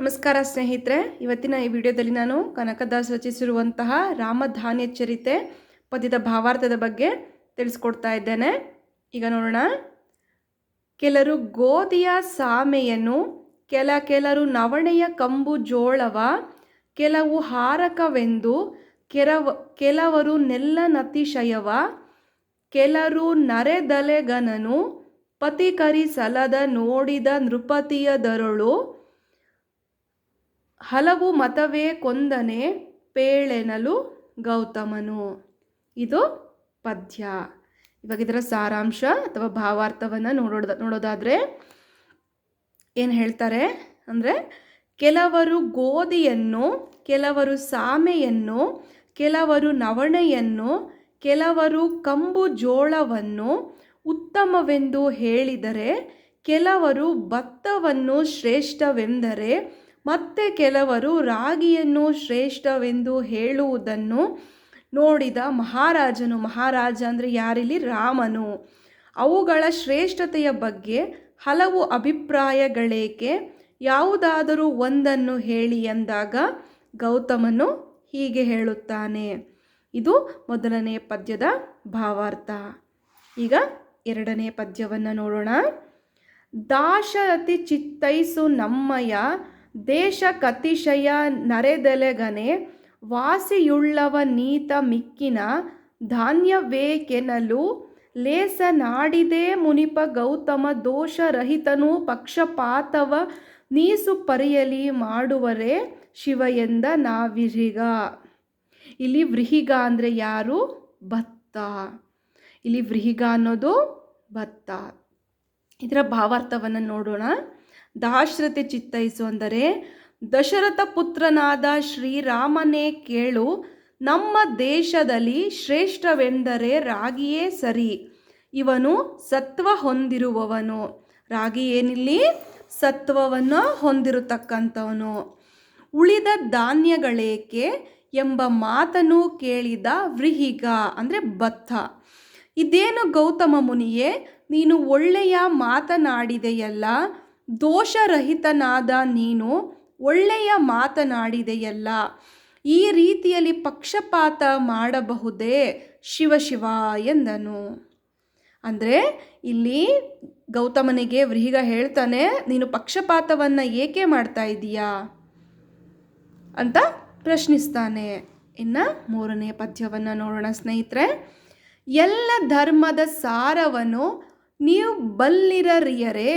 ನಮಸ್ಕಾರ ಸ್ನೇಹಿತರೆ, ಇವತ್ತಿನ ಈ ವಿಡಿಯೋದಲ್ಲಿ ನಾನು ಕನಕದಾಸ್ ರಚಿಸಿರುವಂತಹ ರಾಮಧಾನ್ಯ ಚರಿತೆ ಪದ್ಯದ ಭಾವಾರ್ಥದ ಬಗ್ಗೆ ತಿಳಿಸ್ಕೊಡ್ತಾ ಇದ್ದೇನೆ. ಈಗ ನೋಡೋಣ. ಕೆಲರು ಗೋಧಿಯ ಸಾಮೆಯನ್ನು, ಕೆಲ ಕೆಲರು ನವಣೆಯ ಕಂಬು ಜೋಳವ, ಕೆಲವು ಹಾರಕವೆಂದು ಕೆರವ, ಕೆಲವರು ನೆಲ್ಲನತಿಶಯವ, ಕೆಲರು ನರೆದಲೆಗನನು ಪತಿಕರಿ ಸಲದ ನೋಡಿದ ನೃಪತಿಯ ದರಳು ಹಲವು ಮತವೇ ಕೊಂದನೆ ಪೇಳೆನಲು ಗೌತಮನು. ಇದು ಪದ್ಯ. ಇವಾಗ ಇದರ ಸಾರಾಂಶ ಅಥವಾ ಭಾವಾರ್ಥವನ್ನು ನೋಡೋದ, ನೋಡೋದಾದರೆ ಏನು ಹೇಳ್ತಾರೆ ಅಂದರೆ ಕೆಲವರು ಗೋಧಿಯನ್ನು, ಕೆಲವರು ಸಾಮೆಯನ್ನು, ಕೆಲವರು ನವಣೆಯನ್ನು, ಕೆಲವರು ಕಂಬು ಜೋಳವನ್ನು ಉತ್ತಮವೆಂದು ಹೇಳಿದರೆ, ಕೆಲವರು ಭತ್ತವನ್ನು ಶ್ರೇಷ್ಠವೆಂದರೆ ಮತ್ತೆ ಕೆಲವರು ರಾಗಿಯನ್ನು ಶ್ರೇಷ್ಠವೆಂದು ಹೇಳುವುದನ್ನು ನೋಡಿದ ಮಹಾರಾಜನು, ಮಹಾರಾಜ, ಅಂದರೆ ಯಾರಿಲ್ಲಿ? ರಾಮನು. ಅವುಗಳ ಶ್ರೇಷ್ಠತೆಯ ಬಗ್ಗೆ ಹಲವು ಅಭಿಪ್ರಾಯಗಳೇಕೆ? ಯಾವುದಾದರೂ ಒಂದನ್ನು ಹೇಳಿ ಎಂದಾಗ ಗೌತಮನು ಹೀಗೆ ಹೇಳುತ್ತಾನೆ. ಇದು ಮೊದಲನೇ ಪದ್ಯದ ಭಾವಾರ್ಥ. ಈಗ ಎರಡನೇ ಪದ್ಯವನ್ನು ನೋಡೋಣ. ದಾಶರಥಿ ಚಿತ್ತೈಸು ನಮ್ಮಯ ದೇಶ ಕತಿಶಯ ನರೆದೆಲೆಗನೆ ವಾಸಿಯುಳ್ಳವ ನೀತ ಮಿಕ್ಕಿನ ಧಾನ್ಯವೇಕೆನಲು ಲೇಸ ನಾಡಿದೆ ಮುನಿಪ ಗೌತಮ ದೋಷರಹಿತನು ಪಕ್ಷಪಾತವ ನೀಸು ಪರಿಯಲಿ ಮಾಡುವರೆ ಶಿವ ಎಂದ ನಾವಿರಿಗ. ಇಲ್ಲಿ ವ್ರಿಹಿಗ ಅಂದರೆ ಯಾರು? ಭತ್ತ. ಇಲ್ಲಿ ವ್ರಿಹಿಗ ಅನ್ನೋದು ಭತ್ತ. ಇದರ ಭಾವಾರ್ಥವನ್ನು ನೋಡೋಣ. ದಾಶ್ರತೆ ಚಿತ್ತೈಸು ಅಂದರೆ, ದಶರಥ ಪುತ್ರನಾದ ಶ್ರೀರಾಮನೇ ಕೇಳು, ನಮ್ಮ ದೇಶದಲ್ಲಿ ಶ್ರೇಷ್ಠವೆಂದರೆ ರಾಗಿಯೇ ಸರಿ, ಇವನು ಸತ್ವ ಹೊಂದಿರುವವನು. ರಾಗಿ ಏನಿಲ್ಲಿ? ಸತ್ವವನ್ನು ಹೊಂದಿರತಕ್ಕಂಥವನು. ಉಳಿದ ಧಾನ್ಯಗಳೇಕೆ ಎಂಬ ಮಾತನ್ನು ಕೇಳಿದ ವೃಹಿಗ ಅಂದರೆ ಭತ್ತ. ಇದೇನು ಗೌತಮ ಮುನಿಯೇ, ನೀನು ಒಳ್ಳೆಯ ಮಾತನಾಡಿದೆಯಲ್ಲ ದೋಷರಹಿತನಾದ ನೀನು ಒಳ್ಳೆಯ ಮಾತನಾಡಿದೆಯಲ್ಲ. ಈ ರೀತಿಯಲ್ಲಿ ಪಕ್ಷಪಾತ ಮಾಡಬಹುದೇ? ಶಿವಶಿವ ಶಿವ ಎಂದನು. ಅಂದರೆ ಇಲ್ಲಿ ಗೌತಮನಿಗೆ ವ್ರೀಗ ಹೇಳ್ತಾನೆ, ನೀನು ಪಕ್ಷಪಾತವನ್ನು ಏಕೆ ಮಾಡ್ತಾ ಇದ್ದೀಯಾ ಅಂತ ಪ್ರಶ್ನಿಸ್ತಾನೆ. ಇನ್ನು ಮೂರನೇ ಪದ್ಯವನ್ನು ನೋಡೋಣ ಸ್ನೇಹಿತರೆ. ಎಲ್ಲ ಧರ್ಮದ ಸಾರವನ್ನು ನೀವು ಬಲ್ಲಿರರಿಯರೇ.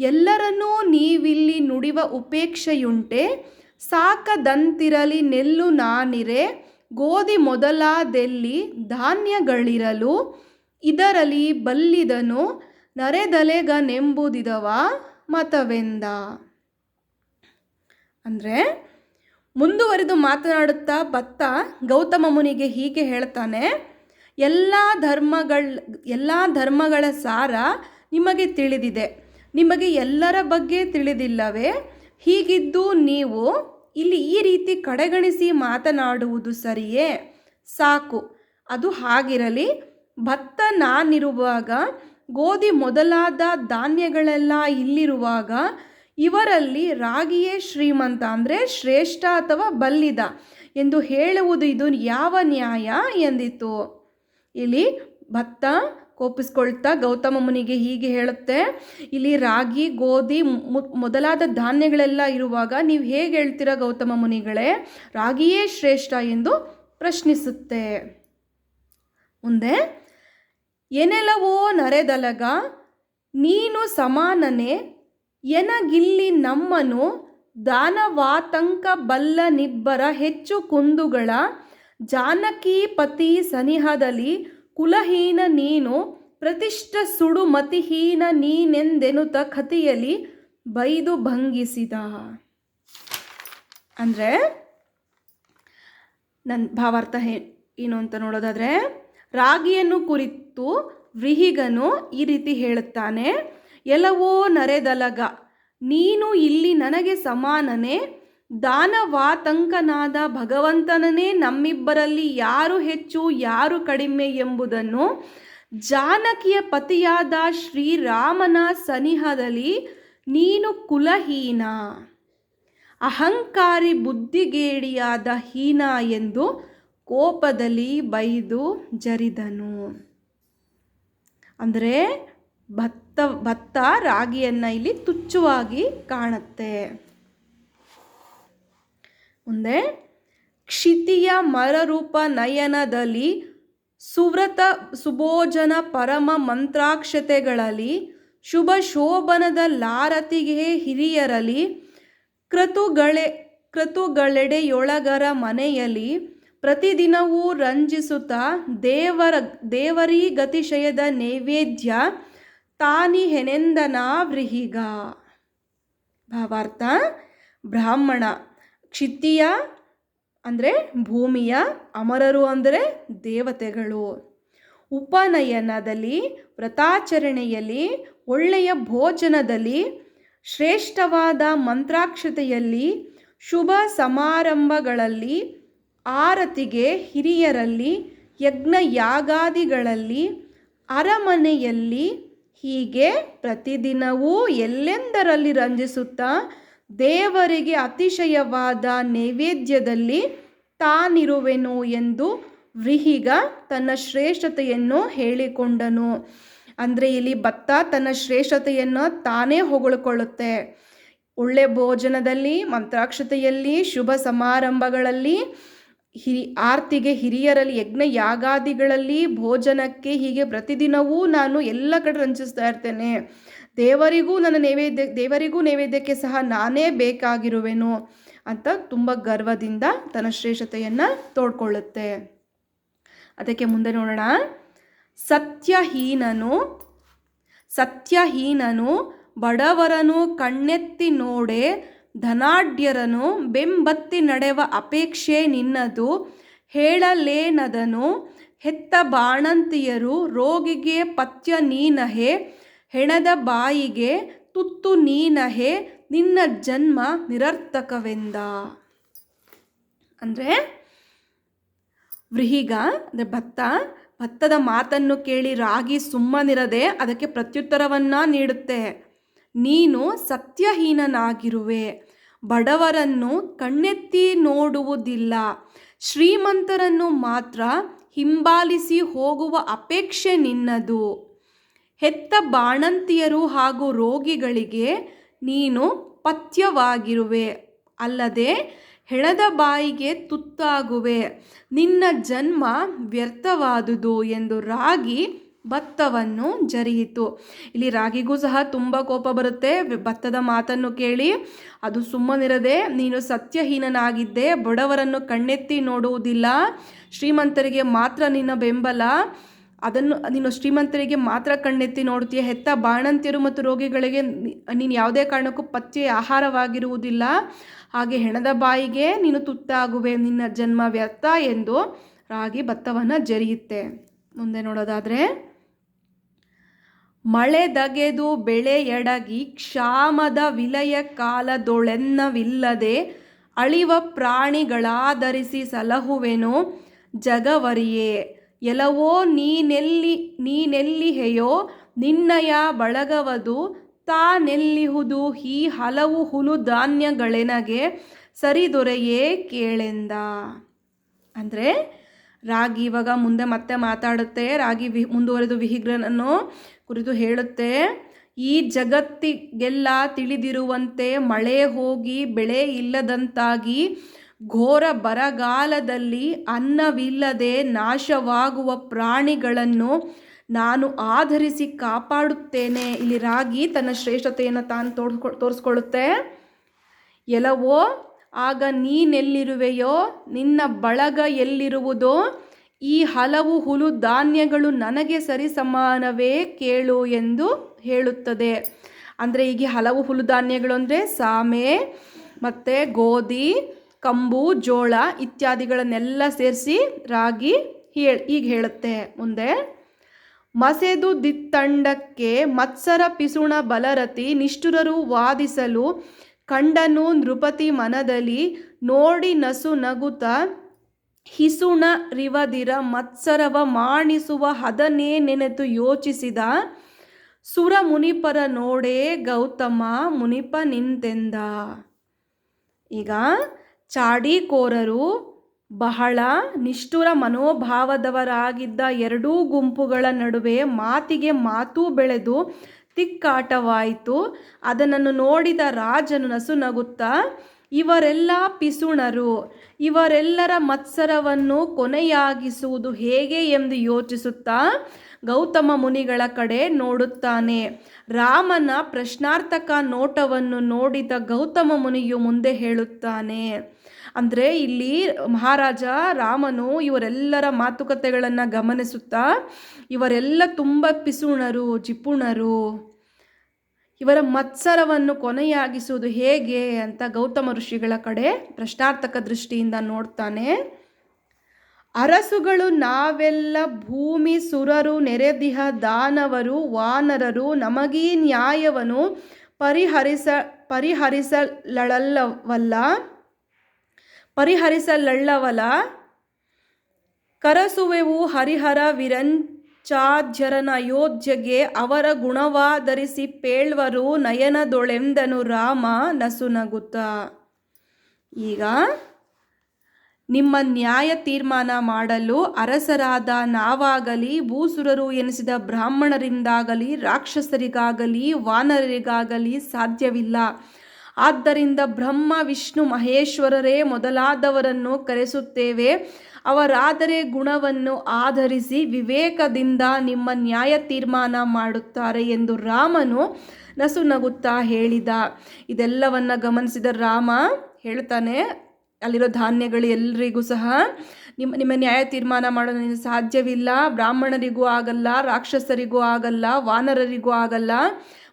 ಎಲ್ಲರನ್ನೂ ನೀವಿಲ್ಲಿ ನುಡಿವ ಉಪೇಕ್ಷೆಯುಂಟೆ. ಸಾಕದಂತಿರಲಿ ನೆಲ್ಲು ನಾನಿರೆ. ಗೋಧಿ ಮೊದಲಾದೆಲ್ಲಿ ಧಾನ್ಯಗಳಿರಲು. ಇದರಲ್ಲಿ ಬಲ್ಲಿದನು. ನರೆದಲೆಗನೆಂಬುದಿದವ ಮತವೆಂದ. ಅಂದರೆ ಮುಂದುವರೆದು ಮಾತನಾಡುತ್ತಾ ಭತ್ತ ಗೌತಮ ಮುನಿಗೆ ಹೀಗೆ ಹೇಳ್ತಾನೆ. ಎಲ್ಲ ಧರ್ಮಗಳ ಎಲ್ಲ ಧರ್ಮಗಳ ಸಾರ ನಿಮಗೆ ತಿಳಿದಿದೆ. ನಿಮಗೆ ಎಲ್ಲರ ಬಗ್ಗೆ ತಿಳಿದಿಲ್ಲವೇ? ಹೀಗಿದ್ದು ನೀವು ಇಲ್ಲಿ ಈ ರೀತಿ ಕಡೆಗಣಿಸಿ ಮಾತನಾಡುವುದು ಸರಿಯೇ? ಸಾಕು. ಅದು ಹಾಗಿರಲಿ. ಭತ್ತ ನಾನಿರುವಾಗ, ಗೋಧಿ ಮೊದಲಾದ ಧಾನ್ಯಗಳೆಲ್ಲ ಇಲ್ಲಿರುವಾಗ, ಇವರಲ್ಲಿ ರಾಗಿಯೇ ಶ್ರೀಮಂತ ಅಂದರೆ ಶ್ರೇಷ್ಠ ಅಥವಾ ಬಲ್ಲಿದ ಎಂದು ಹೇಳುವುದು ಇದು ಯಾವ ನ್ಯಾಯ ಎಂದಿತು ಇಲ್ಲಿ ಭತ್ತ ಕೋಪಿಸ್ಕೊಳ್ತಾ ಗೌತಮ ಮುನಿಗೆ ಹೀಗೆ ಹೇಳುತ್ತೆ, ಇಲ್ಲಿ ರಾಗಿ, ಗೋಧಿ ಮೊದಲಾದ ಧಾನ್ಯಗಳೆಲ್ಲ ಇರುವಾಗ ನೀವು ಹೇಗೆ ಹೇಳ್ತೀರಾ ಗೌತಮ ಮುನಿಗಳೇ? ರಾಗಿಯೇ ಶ್ರೇಷ್ಠ ಎಂದು ಪ್ರಶ್ನಿಸುತ್ತೆ. ಮುಂದೆ ಏನೆಲ್ಲವೋ ನರೆದಲಗ, ನೀನು ಸಮಾನನೆ, ಎನಗಿಲ್ಲಿ ನಮ್ಮನು ದಾನವಾತಂಕ ಬಲ್ಲ ನಿಬ್ಬರ ಹೆಚ್ಚು ಕುಂದುಗಳ ಜಾನಕೀಪತಿ ಸನಿಹದಲ್ಲಿ ಕುಲಹೀನ ನೀನು ಪ್ರತಿಷ್ಠ ಸುಡು ಮತಿಹೀನ ನೀನೆಂದೆನುತ ಕಥೆಯಲ್ಲಿ ಬೈದು ಭಂಗಿಸಿದ. ಅಂದರೆ ನನ್ನ ಭಾವಾರ್ಥ ಹೇ ಏನು ಅಂತ ನೋಡೋದಾದರೆ, ರಾಗಿಯನ್ನು ಕುರಿತು ವ್ರಿಹಿಗನು ಈ ರೀತಿ ಹೇಳುತ್ತಾನೆ, ಎಲ್ಲವೋ ನರೆದಲಗ, ನೀನು ಇಲ್ಲಿ ನನಗೆ ಸಮಾನನೇ ದಾನವಾತಂಕನಾದ ಭಗವಂತನನೇ ನಮ್ಮಿಬ್ಬರಲ್ಲಿ ಯಾರು ಹೆಚ್ಚು, ಯಾರು ಕಡಿಮೆ ಎಂಬುದನ್ನು ಜಾನಕಿಯ ಪತಿಯಾದ ಶ್ರೀರಾಮನ ಸನಿಹದಲ್ಲಿ ನೀನು ಕುಲಹೀನ, ಅಹಂಕಾರಿ ಬುದ್ಧಿಗೇಡಿಯಾದ ಹೀನ ಎಂದು ಕೋಪದಲ್ಲಿ ಬೈದು ಜರಿದನು. ಅಂದರೆ ಭತ್ತ ಭತ್ತ ರಾಗಿಯನ್ನು ಇಲ್ಲಿ ತುಚ್ಛವಾಗಿ ಕಾಣುತ್ತೆ. ಮುಂದೆ, ಕ್ಷಿತಿಯ ಮರರೂಪ ನಯನದಲ್ಲಿ ಸುವ್ರತ ಸುಭೋಜನ ಪರಮ ಮಂತ್ರಾಕ್ಷತೆಗಳಲ್ಲಿ ಶುಭ ಶೋಭನದ ಲಾರತಿಗೆ ಹಿರಿಯರಲಿ ಕ್ರತುಗಳೆ, ಕ್ರತುಗಳೆಡೆಯೊಳಗರ ಮನೆಯಲ್ಲಿ ಪ್ರತಿದಿನವೂ ರಂಜಿಸುತ್ತಾ ದೇವರ, ದೇವರೀ ಗತಿಶಯದ ನೈವೇದ್ಯ ತಾನಿ ಹೆನೆಂದನಾ ವ್ರಿಹಿಗ ಭಾವಾರ್ಥ, ಬ್ರಾಹ್ಮಣ ಕ್ಷಿತಿಯ ಅಂದರೆ ಭೂಮಿಯ ಅಮರರು ಅಂದರೆ ದೇವತೆಗಳು. ಉಪನಯನದಲ್ಲಿ, ವ್ರತಾಚರಣೆಯಲ್ಲಿ, ಒಳ್ಳೆಯ ಭೋಜನದಲ್ಲಿ, ಶ್ರೇಷ್ಠವಾದ ಮಂತ್ರಾಕ್ಷತೆಯಲ್ಲಿ, ಶುಭ ಸಮಾರಂಭಗಳಲ್ಲಿ, ಆರತಿಗೆ ಹಿರಿಯರಲ್ಲಿ ಯಜ್ಞ ಯಾಗಾದಿಗಳಲ್ಲಿ ಅರಮನೆಯಲ್ಲಿ ಹೀಗೆ ಪ್ರತಿದಿನವೂ ಎಲ್ಲೆಂದರಲ್ಲಿ ರಂಜಿಸುತ್ತಾ ದೇವರಿಗೆ ಅತಿಶಯವಾದ ನೈವೇದ್ಯದಲ್ಲಿ ತಾನಿರುವೆನು ಎಂದು ವ್ರಿಹಿಗ ತನ್ನ ಶ್ರೇಷ್ಠತೆಯನ್ನು ಹೇಳಿಕೊಂಡನು. ಅಂದರೆ ಇಲ್ಲಿ ಭತ್ತ ತನ್ನ ಶ್ರೇಷ್ಠತೆಯನ್ನು ತಾನೇ ಹೊಗಳಿಕೊಳ್ಳುತ್ತೆ. ಒಳ್ಳೆ ಭೋಜನದಲ್ಲಿ, ಮಂತ್ರಾಕ್ಷತೆಯಲ್ಲಿ, ಶುಭ ಸಮಾರಂಭಗಳಲ್ಲಿ, ಹಿರಿ, ಆರ್ತಿಗೆ ಹಿರಿಯರಲ್ಲಿ, ಯಜ್ಞ ಯಾಗಾದಿಗಳಲ್ಲಿ, ಭೋಜನಕ್ಕೆ ಹೀಗೆ ಪ್ರತಿದಿನವೂ ನಾನು ಎಲ್ಲ ಕಡೆ ರಂಜಿಸ್ತಾ ಇರ್ತೇನೆ. ದೇವರಿಗೂ ನನ್ನ ನೈವೇದ್ಯ, ದೇವರಿಗೂ ನೈವೇದ್ಯಕ್ಕೆ ಸಹ ನಾನೇ ಬೇಕಾಗಿರುವೆನು ಅಂತ ತುಂಬ ಗರ್ವದಿಂದ ತನ್ನ ಶ್ರೇಷ್ಠತೆಯನ್ನು ತೋಡ್ಕೊಳ್ಳುತ್ತೆ. ಅದಕ್ಕೆ ಮುಂದೆ ನೋಡೋಣ. ಸತ್ಯಹೀನನು ಸತ್ಯಹೀನನು ಬಡವರನು ಕಣ್ಣೆತ್ತಿ ನೋಡೆ, ಧನಾಢ್ಯರನು ಬೆಂಬತ್ತಿ ನಡೆವ ಅಪೇಕ್ಷೆ ನಿನ್ನದು, ಹೇಳಲೇನದನು, ಹೆತ್ತ ಬಾಣಂತಿಯರು ರೋಗಿಗೆ ಪಥ್ಯ ನೀನಹೆ ಹೆಣದ ಬಾಯಿಗೆ ತುತ್ತು ನೀನಹೆ, ನಿನ್ನ ಜನ್ಮ ನಿರರ್ಥಕವೆಂದ. ಅಂದರೆ ವ್ರಿಹಿಗ ಅಂದರೆ ಭತ್ತ, ಭತ್ತದ ಮಾತನ್ನು ಕೇಳಿ ರಾಗಿ ಸುಮ್ಮನಿರದೆ ಅದಕ್ಕೆ ಪ್ರತ್ಯುತ್ತರವನ್ನು ನೀಡುತ್ತೆ. ನೀನು ಸತ್ಯಹೀನನಾಗಿರುವೆ. ಬಡವರನ್ನು ಕಣ್ಣೆತ್ತಿ ನೋಡುವುದಿಲ್ಲ. ಶ್ರೀಮಂತರನ್ನು ಮಾತ್ರ ಹಿಂಬಾಲಿಸಿ ಹೋಗುವ ಅಪೇಕ್ಷೆ ನಿನ್ನದು. ಹೆತ್ತ ಬಾಣಂತಿಯರು ಹಾಗೂ ರೋಗಿಗಳಿಗೆ ನೀನು ಪಥ್ಯವಾಗಿರುವೆ. ಅಲ್ಲದೆ ಹೆಣದ ಬಾಯಿಗೆ ತುತ್ತಾಗುವೆ. ನಿನ್ನ ಜನ್ಮ ವ್ಯರ್ಥವಾದುದು ಎಂದು ರಾಗಿ ಭತ್ತವನ್ನು ಜರಿಯಿತು. ಇಲ್ಲಿ ರಾಗಿಗೂ ಸಹ ತುಂಬ ಕೋಪ ಬರುತ್ತೆ. ಭತ್ತದ ಮಾತನ್ನು ಕೇಳಿ ಅದು ಸುಮ್ಮನಿರದೆ, ನೀನು ಸತ್ಯಹೀನನಾಗಿದ್ದೆ, ಬಡವರನ್ನು ಕಣ್ಣೆತ್ತಿ ನೋಡುವುದಿಲ್ಲ. ಶ್ರೀಮಂತರಿಗೆ ಮಾತ್ರ ನಿನ್ನ ಬೆಂಬಲ. ಅದನ್ನು ನೀನು ಶ್ರೀಮಂತರಿಗೆ ಮಾತ್ರ ಕಣ್ಣೆತ್ತಿ ನೋಡ್ತೀಯ ಹೆತ್ತ ಬಾಣಂತಿಯರು ಮತ್ತು ರೋಗಿಗಳಿಗೆ ನೀನು ಯಾವುದೇ ಕಾರಣಕ್ಕೂ ಪಚ್ಚೆ ಆಹಾರವಾಗಿರುವುದಿಲ್ಲ. ಹಾಗೆ ಹೆಣದ ಬಾಯಿಗೆ ನೀನು ತುತ್ತಾಗುವೆ, ನಿನ್ನ ಜನ್ಮ ವ್ಯರ್ಥ ಎಂದು ರಾಗಿ ಭತ್ತವನ್ನು ಜರಿಯುತ್ತೆ. ಮುಂದೆ ನೋಡೋದಾದರೆ, ಮಳೆ ದಗೆದು ಬೆಳೆ ಎಡಗಿ ಕ್ಷಾಮದ ವಿಲಯ ಕಾಲದೊಳೆನ್ನವಿಲ್ಲದೆ ಅಳಿವ ಪ್ರಾಣಿಗಳಾಧರಿಸಿ ಸಲಹುವೆನು ಜಗವರಿಯೇ. ಎಲವೋ ನೀನೆಲ್ಲಿ, ನೀನೆಲ್ಲಿಹೆಯೋ ನಿನ್ನಯ ಬಳಗವದು, ತಾನೆಲ್ಲಿಹುದು ಈ ಹಲವು ಹುಲು ಧಾನ್ಯಗಳೆನಗೆ ಸರಿದೊರೆಯೇ ಕೇಳೆಂದ. ಅಂದರೆ ರಾಗಿ ಇವಾಗ ಮುಂದೆ ಮತ್ತೆ ಮಾತಾಡುತ್ತೆ, ರಾಗಿ ವಿ, ಮುಂದುವರೆದು ವಿಹಿಗ್ರನನ್ನು ಕುರಿತು ಹೇಳುತ್ತೆ. ಈ ಜಗತ್ತಿಗೆಲ್ಲ ತಿಳಿದಿರುವಂತೆ ಮಳೆ ಹೋಗಿ ಬೆಳೆ ಇಲ್ಲದಂತಾಗಿ ಘೋರ ಬರಗಾಲದಲ್ಲಿ ಅನ್ನವಿಲ್ಲದೆ ನಾಶವಾಗುವ ಪ್ರಾಣಿಗಳನ್ನು ನಾನು ಆಧರಿಸಿ ಕಾಪಾಡುತ್ತೇನೆ. ಇಲ್ಲಿ ರಾಗಿ ತನ್ನ ಶ್ರೇಷ್ಠತೆಯನ್ನು ತಾನು ತೋರ್ಸ್ಕೊ ತೋರಿಸ್ಕೊಳ್ಳುತ್ತೆ. ಎಲ್ಲವೋ, ಆಗ ನೀನೆಲ್ಲಿರುವೆಯೋ, ನಿನ್ನ ಬಳಗ ಎಲ್ಲಿರುವುದೋ? ಈ ಹಲವು ಹುಲು ಧಾನ್ಯಗಳು ನನಗೆ ಸರಿ ಸಮಾನವೇ ಕೇಳು ಎಂದು ಹೇಳುತ್ತದೆ. ಅಂದರೆ ಈಗ ಹಲವು ಹುಲು ಧಾನ್ಯಗಳು ಅಂದರೆ ಸಾಮೆ, ಮತ್ತು ಗೋಧಿ ಕಂಬು, ಜೋಳ ಇತ್ಯಾದಿಗಳನ್ನೆಲ್ಲ ಸೇರಿಸಿ ರಾಗಿ ಹೇಳ್, ಈಗ ಹೇಳುತ್ತೆ. ಮುಂದೆ, ಮಸೆದು ದಿತ್ತಂಡಕ್ಕೆ ಮತ್ಸರ ಪಿಸುಣ ಬಲರತಿ ನಿಷ್ಠುರರು ವಾದಿಸಲು ಕಂಡನು ನೃಪತಿ ಮನದಲ್ಲಿ ನೋಡಿ ನಸು ನಗುತ ಹಿಸುಣ ರಿವದಿರ ಮತ್ಸರವ ಮಾಣಿಸುವ ಹದನೇ ನೆನೆತು ಯೋಚಿಸಿದ ಸುರ ಮುನಿಪರ ನೋಡೇ ಗೌತಮ ಮುನಿಪ ನಿಂತೆಂದ. ಈಗ ಚಾಡಿಕೋರರು ಬಹಳ ನಿಷ್ಠುರ ಮನೋಭಾವದವರಾಗಿದ್ದ ಎರಡೂ ಗುಂಪುಗಳ ನಡುವೆ ಮಾತಿಗೆ ಮಾತು ಬೆಳೆದು ತಿಕ್ಕಾಟವಾಯಿತು. ಅದನ್ನು ನೋಡಿದ ರಾಜನು ನಸುನಗುತ್ತಾ, ಇವರೆಲ್ಲ ಪಿಸುಣರು. ಇವರೆಲ್ಲರ ಮತ್ಸರವನ್ನು ಕೊನೆಯಾಗಿಸುವುದು ಹೇಗೆ ಎಂದು ಯೋಚಿಸುತ್ತಾ ಗೌತಮ ಮುನಿಗಳ ಕಡೆ ನೋಡುತ್ತಾನೆ. ರಾಮನ ಪ್ರಶ್ನಾರ್ಥಕ ನೋಟವನ್ನು ನೋಡಿದ ಗೌತಮ ಮುನಿಯು ಮುಂದೆ ಹೇಳುತ್ತಾನೆ. ಅಂದರೆ ಇಲ್ಲಿ ಮಹಾರಾಜ, ರಾಮನು ಇವರೆಲ್ಲರ ಮಾತುಕತೆಗಳನ್ನು ಗಮನಿಸುತ್ತಾ ಇವರೆಲ್ಲ ತುಂಬ ಪಿಸುಣರು, ಜಿಪುಣರು, ಇವರ ಮತ್ಸರವನ್ನು ಕೊನೆಯಾಗಿಸುವುದು ಹೇಗೆ ಅಂತ ಗೌತಮ ಋಷಿಗಳ ಕಡೆ ಪ್ರಶ್ನಾರ್ಥಕ ದೃಷ್ಟಿಯಿಂದ ನೋಡ್ತಾನೆ. ಅರಸುಗಳು ನಾವೆಲ್ಲ ಭೂಮಿ ಸುರರು, ನೆರೆದಿಹ, ದಾನವರು, ವಾನರರು, ನಮಗೀ ನ್ಯಾಯವನ್ನು ಪರಿಹರಿಸ, ಪರಿಹರಿಸಲಳಲ್ಲವಲ್ಲ. ಪರಿಹರಿಸಲಳ್ಳವಲ ಕರಸುವೆವು ಹರಿಹರ ವಿರಂಚಾಧ್ಯರನ ಯೋಧ್ಯಗೆ ಅವರ ಗುಣವಾದರಿಸಿ ಪೇಳ್ವರು ನಯನದೊಳೆಂದನು ರಾಮ ನಸುನಗುತ್ತ. ಈಗ ನಿಮ್ಮ ನ್ಯಾಯ ತೀರ್ಮಾನ ಮಾಡಲು ಅರಸರಾದ ನಾವಾಗಲಿ, ಭೂಸುರರು ಎನಿಸಿದ ಬ್ರಾಹ್ಮಣರಿಂದಾಗಲಿ, ರಾಕ್ಷಸರಿಗಾಗಲಿ, ವಾನರರಿಗಾಗಲಿ ಸಾಧ್ಯವಿಲ್ಲ. ಆದ್ದರಿಂದ ಬ್ರಹ್ಮ, ವಿಷ್ಣು, ಮಹೇಶ್ವರರೇ ಮೊದಲಾದವರನ್ನು ಕರೆಸುತ್ತೇವೆ. ಅವರಾದರೆ ಗುಣವನ್ನು ಆಧರಿಸಿ ವಿವೇಕದಿಂದ ನಿಮ್ಮ ನ್ಯಾಯ ತೀರ್ಮಾನ ಮಾಡುತ್ತಾರೆ ಎಂದು ರಾಮನು ನಸುನಗುತ್ತಾ ಹೇಳಿದ. ಇದೆಲ್ಲವನ್ನ ಗಮನಿಸಿದ ರಾಮ ಹೇಳ್ತಾನೆ, ಅಲ್ಲಿರೋ ಧಾನ್ಯಗಳು ಎಲ್ರಿಗೂ ಸಹ ನಿಮ್ಮ ನಿಮ್ಮ ನ್ಯಾಯ ತೀರ್ಮಾನ ಮಾಡೋದು ಸಾಧ್ಯವಿಲ್ಲ. ಬ್ರಾಹ್ಮಣರಿಗೂ ಆಗಲ್ಲ, ರಾಕ್ಷಸರಿಗೂ ಆಗಲ್ಲ, ವಾನರರಿಗೂ ಆಗಲ್ಲ.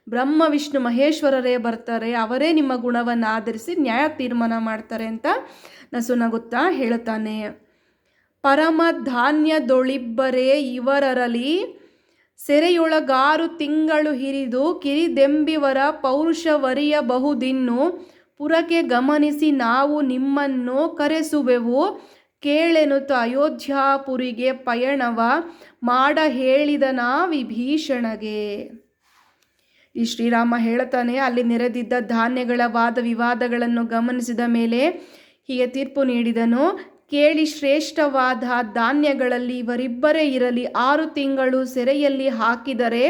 ಬ್ರಹ್ಮ, ವಿಷ್ಣು, ಮಹೇಶ್ವರರೇ ಬರ್ತಾರೆ, ಅವರೇ ನಿಮ್ಮ ಗುಣವನ್ನು ಆಧರಿಸಿ ನ್ಯಾಯ ತೀರ್ಮಾನ ಮಾಡ್ತಾರೆ ಅಂತ ನಸುನಗುತ್ತಾ ಹೇಳುತ್ತಾನೆ. ಪರಮ ಧಾನ್ಯದೊಳಿಬ್ಬರೇ ಇವರರಲಿ ಸೆರೆಯೊಳಗಾರು ತಿಂಗಳು ಹಿರಿದು ಕಿರಿದೆಂಬಿವರ ಪೌರುಷವರಿಯ ಬಹುದಿನ್ನು ಪುರಕ್ಕೆ ಗಮನಿಸಿ ನಾವು ನಿಮ್ಮನ್ನು ಕರೆಸುವೆವು. ಕೇಳೆನುತ ಅಯೋಧ್ಯಾಪುರಿಗೆ ಪಯಣವ ಮಾಡ ಹೇಳಿದನ ವಿಭೀಷಣಗೆ ಈ ಶ್ರೀರಾಮ ಹೇಳ್ತಾನೆ ಅಲ್ಲಿ ನೆರೆದಿದ್ದ ಧಾನ್ಯಗಳ ವಾದ ವಿವಾದಗಳನ್ನು ಗಮನಿಸಿದ ಮೇಲೆ ಹೀಗೆ ತೀರ್ಪು ನೀಡಿದನು, ಕೇಳಿ ಶ್ರೇಷ್ಠವಾದ ಧಾನ್ಯಗಳಲ್ಲಿ ಇವರಿಬ್ಬರೇ ಇರಲಿ, ಆರು ತಿಂಗಳು ಸೆರೆಯಲ್ಲಿ ಹಾಕಿದರೆ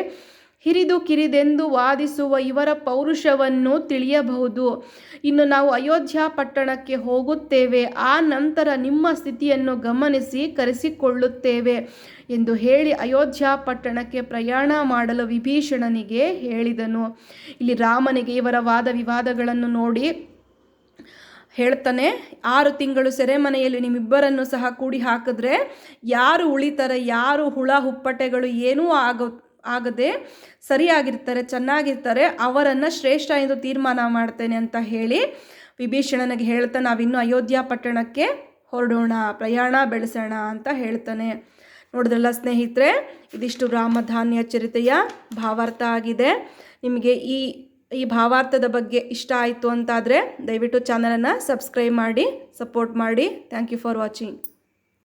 ಹಿರಿದು ಕಿರಿದೆಂದು ವಾದಿಸುವ ಇವರ ಪೌರುಷವನ್ನು ತಿಳಿಯಬಹುದು. ಇನ್ನು ನಾವು ಅಯೋಧ್ಯ ಪಟ್ಟಣಕ್ಕೆ ಹೋಗುತ್ತೇವೆ. ಆ ನಂತರ ನಿಮ್ಮ ಸ್ಥಿತಿಯನ್ನು ಗಮನಿಸಿ ಕರೆಸಿಕೊಳ್ಳುತ್ತೇವೆ ಎಂದು ಹೇಳಿ ಅಯೋಧ್ಯ ಪಟ್ಟಣಕ್ಕೆ ಪ್ರಯಾಣ ಮಾಡಲು ವಿಭೀಷಣನಿಗೆ ಹೇಳಿದನು. ಇಲ್ಲಿ ರಾಮನಿಗೆ ಇವರ ವಾದ ವಿವಾದಗಳನ್ನು ನೋಡಿ ಹೇಳ್ತಾನೆ, ಆರು ತಿಂಗಳು ಸೆರೆಮನೆಯಲ್ಲಿ ನಿಮ್ಮಿಬ್ಬರನ್ನು ಸಹ ಕೂಡಿ ಹಾಕಿದ್ರೆ ಯಾರು ಉಳಿತಾರೆ, ಯಾರು ಹುಳ, ಹುಪ್ಪಟೆಗಳು ಏನೂ ಆಗೋ ಆಗದೆ ಸರಿಯಾಗಿರ್ತಾರೆ, ಚೆನ್ನಾಗಿರ್ತಾರೆ, ಅವರನ್ನು ಶ್ರೇಷ್ಠ ಎಂದು ತೀರ್ಮಾನ ಮಾಡ್ತೇನೆ ಅಂತ ಹೇಳಿ ವಿಭೀಷಣನಿಗೆ ಹೇಳ್ತಾ ನಾವಿನ್ನು ಅಯೋಧ್ಯ ಪಟ್ಟಣಕ್ಕೆ ಹೊರಡೋಣ, ಪ್ರಯಾಣ ಬೆಳೆಸೋಣ ಅಂತ ಹೇಳ್ತಾನೆ. ನೋಡಿದ್ರಲ್ಲ ಸ್ನೇಹಿತರೆ, ಇದಿಷ್ಟು ರಾಮಧಾನ್ಯ ಚರಿತೆಯ ಭಾವಾರ್ಥ ಆಗಿದೆ. ನಿಮಗೆ ಈ ಈ ಭಾವಾರ್ಥದ ಬಗ್ಗೆ ಇಷ್ಟ ಆಯಿತು ಅಂತಾದರೆ ದಯವಿಟ್ಟು ಚಾನಲನ್ನು ಸಬ್ಸ್ಕ್ರೈಬ್ ಮಾಡಿ ಸಪೋರ್ಟ್ ಮಾಡಿ. Thank you for watching